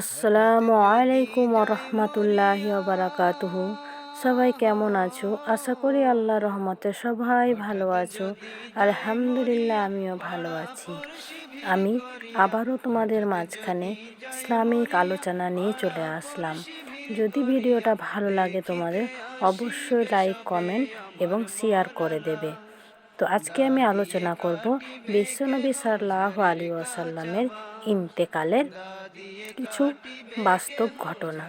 আসসালামু আলাইকুম রহমতুল্লাহ বারাকাতুহু সবাই কেমন আছো? আশা করি আল্লাহ রহমতে সবাই ভালো আছো। আলহামদুলিল্লাহ, আমিও ভালো আছি। আমি আবারও তোমাদের মাঝখানে ইসলামিক আলোচনা নিয়ে চলে আসলাম। যদি ভিডিওটা ভালো লাগে তোমাদের, অবশ্যই লাইক, কমেন্ট এবং শেয়ার করে দেবে। তো আজকে আমি আলোচনা করব বিশ্বনবী সাল্লাহ আলী ওয়াসাল্লামের ইন্তেকালের কিছু বাস্তব ঘটনা।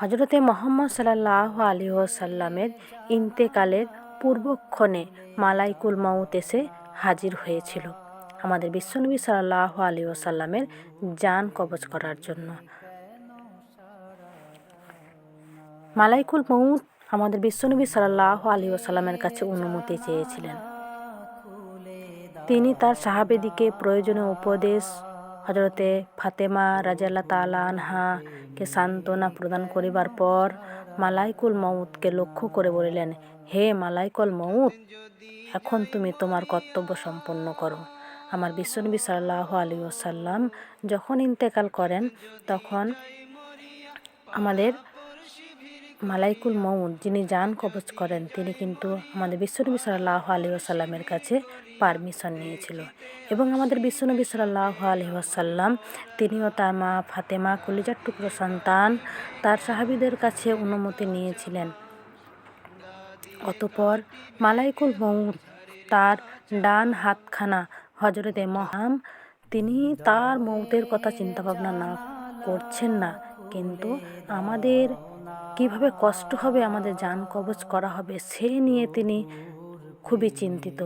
হজরতে মোহাম্মদ সাল্লাহ আলী ওসাল্লামের ইন্তেকালের পূর্বক্ষণে মালাইকুল মাউত এসে হাজির হয়েছিল আমাদের বিশ্বনবী সাল্লাহ আলী ওসাল্লামের যান কবচ করার জন্য। মালাইকুল মৌত আমাদের বিশ্বনবী সাল্লাহ আলী ওসাল্লামের কাছে অনুমতি চেয়েছিলেন। তিনি তার সাহাবেদিকে প্রয়োজনীয় উপদেশ হজরতে ফাতেমা রাজাল্লা তালা আনহাকে সান্ত্বনা প্রদান করিবার পর মালাইকুল মৌতকে লক্ষ্য করে বলিলেন, হে মালাইকুল মৌত এখন তুমি তোমার কর্তব্য সম্পন্ন করো। আমার বিশ্বনবী সাল্লাহ আলী ওসাল্লাম যখন ইন্তেকাল করেন, তখন আমাদের মালাইকুল মৌদ যিনি যান কবচ করেন, তিনি কিন্তু আমাদের বিশ্বনবী সাল্লাহ আলী আসাল্লামের কাছে পারমিশন নিয়েছিল। এবং আমাদের বিশ্বনবী সাল্লাহ আলী আসাল্লাম তিনিও তার মা ফাতেমা কলিজার টুকরো সন্তান, তার সাহাবিদের কাছে অনুমতি নিয়েছিলেন। অতপর মালাইকুল মৌদ তার ডান হাতখানা হজরতে মহাম, তিনি তার মৌতের কথা চিন্তা ভাবনা না করছেন না, কিন্তু আমাদের কীভাবে কষ্ট হবে আমাদের যান কবচ করা হবে সে নিয়ে তিনি খুবই চিন্তিত।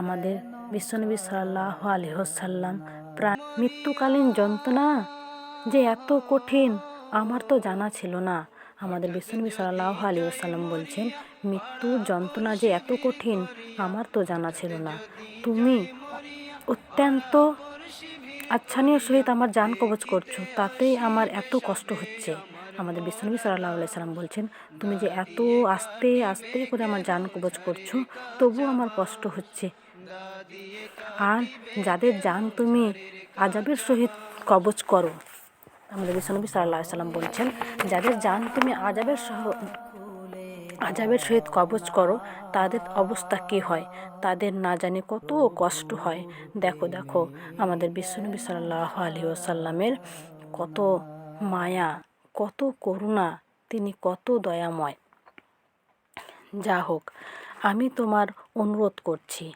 আমাদের বিশ্বনবী সাল্লাহ আলহ্লাম প্রায় মৃত্যুকালীন যন্ত্রণা যে এত কঠিন, আমার তো জানা ছিল না। আমাদের বিশ্বনবী সাল্লাহ আলী আসাল্লাম বলছেন মৃত্যুর যন্ত্রণা যে এত কঠিন, আমার তো জানা ছিল না। তুমি অত্যন্ত আচ্ছানীয় সহিত আমার যান কবচ করছ, তাতেই আমার এত কষ্ট হচ্ছে। আমাদের বিশ্বনবী সাল্লাহ সাল্লাম বলছেন, তুমি যে এত আস্তে আস্তে করে আমার যান কবচ করছ, তবু আমার কষ্ট হচ্ছে। আর যাদের যান তুমি আজাবের সহিত কবচ করো। আমাদের বিশ্বনবী সাল্লাহ সাল্লাম বলছেন, যাদের যান তুমি আজাবের সহ আজাবের সহিত কবচ করো, তাদের অবস্থা কী হয়? তাদের না জানি কত কষ্ট হয়। দেখো দেখো, আমাদের বিশ্বনবী সাল্লাহ আলী ওসাল্লামের কত মায়া কত করুণা, তিনি কত দয়াময়। যা হোক আমি তোমার অনুরোধ করছি।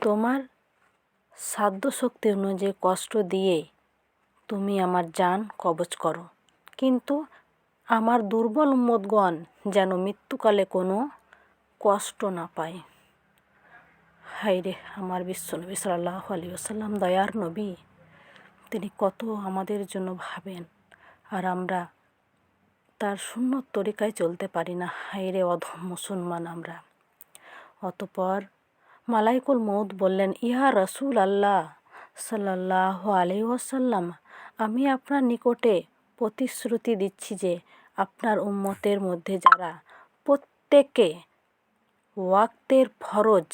তোমার সাধ্যশক্তি অনুযায়ী কষ্ট দিয়ে তুমি আমার যান কবচ করো। কিন্তু আমার দুর্বল উম্মদগণ যেন মৃত্যুকালে কোনো কষ্ট না পায়। হাই রে, আমার বিশ্বনবী সাল্লাহ আলী আসাল্লাম দয়ার নবী, তিনি কত আমাদের জন্য ভাবেন। আর আমরা তার শূন্য তরিকায় চলতে পারি না। হাইরে অধম মুসলমান আমরা। অতপর মালাইকুল মৌদ বললেন, ইহা রসুল আল্লাহ সাল্লাহ আলি ওয়াসাল্লাম, আমি আপনার নিকটে প্রতিশ্রুতি দিচ্ছি যে আপনার উম্মতের মধ্যে যারা প্রত্যেকে ওয়াক্তের ফরজ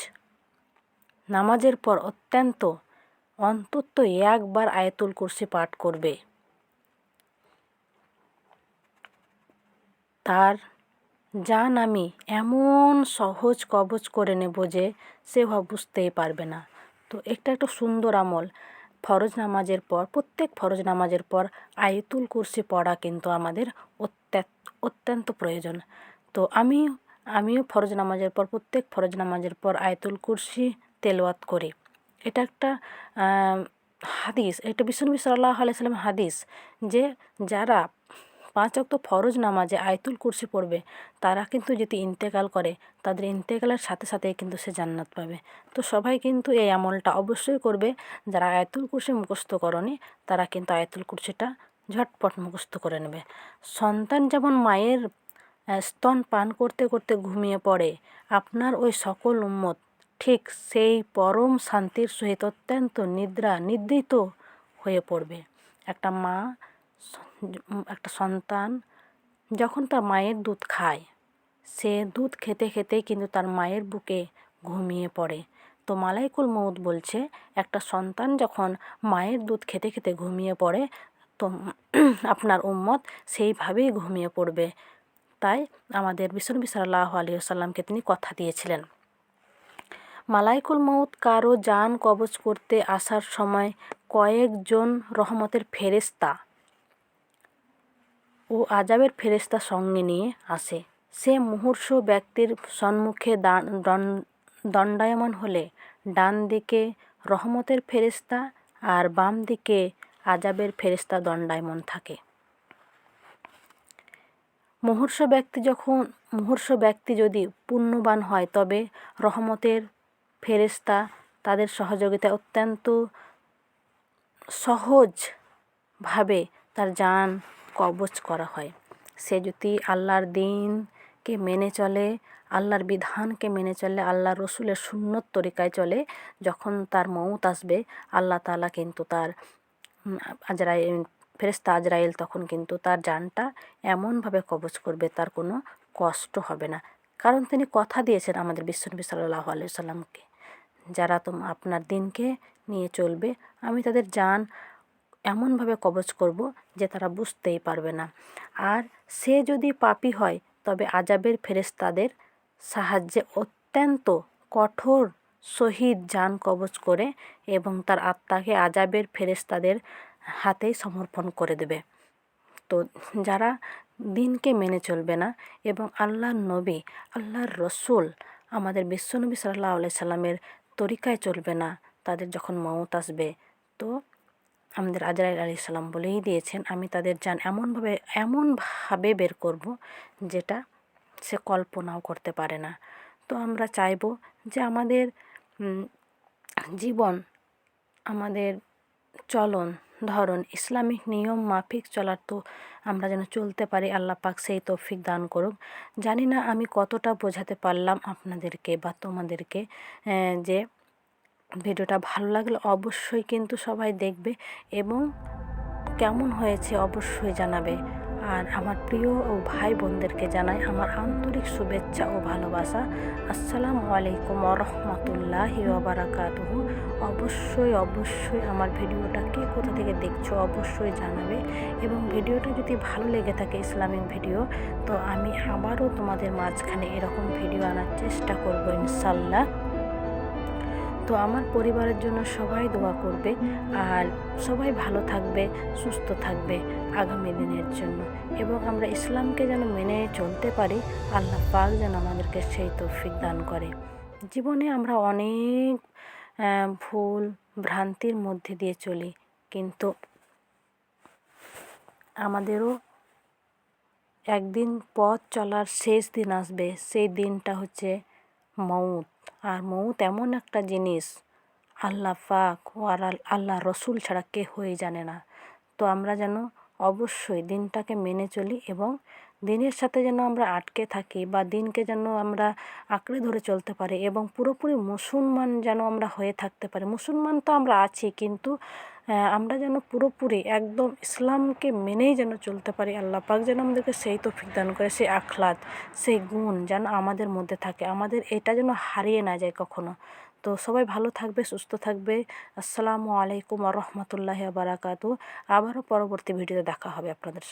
নামাজের পর অত্যন্ত অন্তত একবার আয়তুল কুরসি পাঠ করবে। যান আমি এমন সহজ কবচ করে নেব যে সে বুঝতেই পারবে না। তো একটা একটা সুন্দর আমল। ফরজ নামাজের পর, প্রত্যেক ফরজ নামাজের পর আয়তুল কুরসি পড়া কিন্তু আমাদের অত্যন্ত প্রয়োজন। তো আমি, আমিও ফরজ নামাজের পর, প্রত্যেক ফরজ নামাজের পর আয়তুল কুরসি তেলওয়াত করি। এটা একটা হাদিস, এটা বিশ্বনবী সাল্লাহ আলাইসাল্লাম হাদিস যে যারা পাঁচ অক্ত ফরজ নামাজে আয়তুল কুরসি পড়বে, তারা কিন্তু যদি ইন্তেকাল করে, তাদের ইন্তেকালের সাথে সাথে কিন্তু সে জান্নাত পাবে। তো সবাই কিন্তু এই আমলটা অবশ্যই করবে। যারা আয়তুল কুরসি মুখস্থ করনি, তারা কিন্তু আয়তুল কুরসিটা ঝটপট মুখস্থ করে নেবে। সন্তান যেমন মায়ের স্তন পান করতে করতে ঘুমিয়ে পড়ে, আপনার ওই সকল উম্মত ঠিক সেই পরম শান্তির সহিত অত্যন্ত নিদ্রা, নিদ্রিত হয়ে পড়বে। একটা মা একটা সন্তান যখন তার মায়ের দুধ খায়, সে দুধ খেতে খেতে কিন্তু তার মায়ের বুকে ঘুমিয়ে পড়ে। তো মালাইকুল মৌদ বলছে, একটা সন্তান যখন মায়ের দুধ খেতে খেতে ঘুমিয়ে পড়ে, তো আপনার উম্মত সেইভাবেই ঘুমিয়ে পড়বে। তাই আমাদের বিষ্ণুনবী সাল্লাহ আলী আসাল্লামকে তিনি কথা দিয়েছিলেন। মালাইকুল মৌত কারও যান কবজ করতে আসার সময় কয়েকজন রহমতের ফেরেস্তা ও আজাবের ফেরেস্তা সঙ্গে নিয়ে আসে। সে মুহূর্ষ ব্যক্তির সম্মুখে দণ্ডায়মান হলে ডান দিকে রহমতের ফেরেস্তা আর বাম দিকে আজাবের ফেরেস্তা দণ্ডায়মান থাকে। মুহূর্ষ ব্যক্তি যখন, মুহূর্ষ ব্যক্তি যদি পুণ্যবান হয়, তবে রহমতের ফেরেস্তা তাদের সহযোগিতায় অত্যন্ত সহজভাবে তার যান কবজ করা হয়। সে যদি আল্লাহর দিনকে মেনে চলে, আল্লাহর বিধানকে মেনে চলে আল্লাহ রসুলের সুন্নত তরিকায় চলে, যখন তার মৌত আসবে, আল্লাহ তালা কিন্তু তার আজরাইল ফেরেস্তা আজরাইল তখন কিন্তু তার জানটা এমনভাবে কবজ করবে, তার কোনো কষ্ট হবে না। কারণ তিনি কথা দিয়েছেন আমাদের বিশ্বনবী সাল্লাহ আলিয়া সাল্লামকে যারা তোম, আপনার দিনকে নিয়ে চলবে, আমি তাদের যান এমনভাবে কবজ করব যে তারা বুঝতেই পারবে না। আর সে যদি পাপি হয়, তবে আজাবের ফেরেস্তাদের সাহায্যে অত্যন্ত কঠোর শহীদ যান কবজ করে এবং তার আত্মাকে আজাবের ফেরেস্তাদের হাতেই সমর্পণ করে দেবে। তো যারা দিনকে মেনে চলবে না এবং আল্লাহর নবী, আল্লাহর রসুল আমাদের বিশ্বনবী সাল্লাহ আলাই সাল্লামের তরিকায় চলবে না, তাদের যখন মৌত আসবে, তো আমাদের আজরাইল আলি সাল্লাম বলেই দিয়েছেন, আমি তাদের যান এমনভাবে এমনভাবে বের করব যেটা সে কল্পনাও করতে পারে না। তো আমরা চাইব যে আমাদের জীবন, আমাদের চলন, ধরন, ইসলামিক নিয়ম মাফিক চলার তো আমরা যেন চলতে পারি, আল্লাহ পাক সেই তৌফিক দান করুক। জানি না আমি কতটা বোঝাতে পারলাম আপনাদেরকে বা তোমাদেরকে যে ভিডিওটা ভালো লাগলে অবশ্যই কিন্তু সবাই দেখবে এবং কেমন হয়েছে অবশ্যই জানাবে। আর আমার প্রিয় ও ভাই বোনদেরকে জানাই আমার আন্তরিক শুভেচ্ছা ও ভালোবাসা। আসসালামু আলাইকুম রহমতুল্লাহ বারাকাতুহু অবশ্যই অবশ্যই আমার ভিডিওটা কে কোথা থেকে দেখছ অবশ্যই জানাবে এবং ভিডিওটা যদি ভালো লেগে থাকে ইসলামিক ভিডিও, তো আমি আবারও তোমাদের মাঝখানে এরকম ভিডিও আনার চেষ্টা করব ইনশাল্লাহ। তো আমার পরিবারের জন্য সবাই দোয়া করবে আর সবাই ভালো থাকবে, সুস্থ থাকবে আগামী দিনের জন্য। এবং আমরা ইসলামকে যেন মেনে চলতে পারি, আল্লাহ পাক যেন আমাদেরকে সেই তৌফিক দান করে। জীবনে আমরা অনেক ভুল ভ্রান্তির মধ্যে দিয়ে চলি, কিন্তু আমাদেরও একদিন পথ চলার শেষ দিন আসবে, সেই দিনটা হচ্ছে মৌত। আর মৌ তেমন একটা জিনিস। আল্লাহ পাক ও আর আল্লাহ রসুল ছাড়া কে হয়ে জানে না। তো আমরা যেন অবশ্যই দিনটাকে মেনে চলি এবং দিনের সাথে যেন আমরা আটকে থাকি বা দিনকে যেন আমরা আঁকড়ে ধরে চলতে পারি এবং পুরোপুরি মুসলমান যেন আমরা হয়ে থাকতে পারি। মুসলমান তো আমরা আছি, কিন্তু আমরা যেন পুরোপুরি একদম ইসলামকে মেনেই যেন চলতে পারি। আল্লাহ পাক যেন আমাদেরকে সেই তৌফিক দান করে, সেই আখলাদ, সেই গুণ যেন আমাদের মধ্যে থাকে। আমাদের এটা যেন হারিয়ে না যায় কখনো। তো সবাই ভালো থাকবে, সুস্থ থাকবে। আসসালামু আলাইকুম রহমতুল্লাহ বারাকাতু আবারও পরবর্তী ভিডিওতে দেখা হবে আপনাদের সাথে।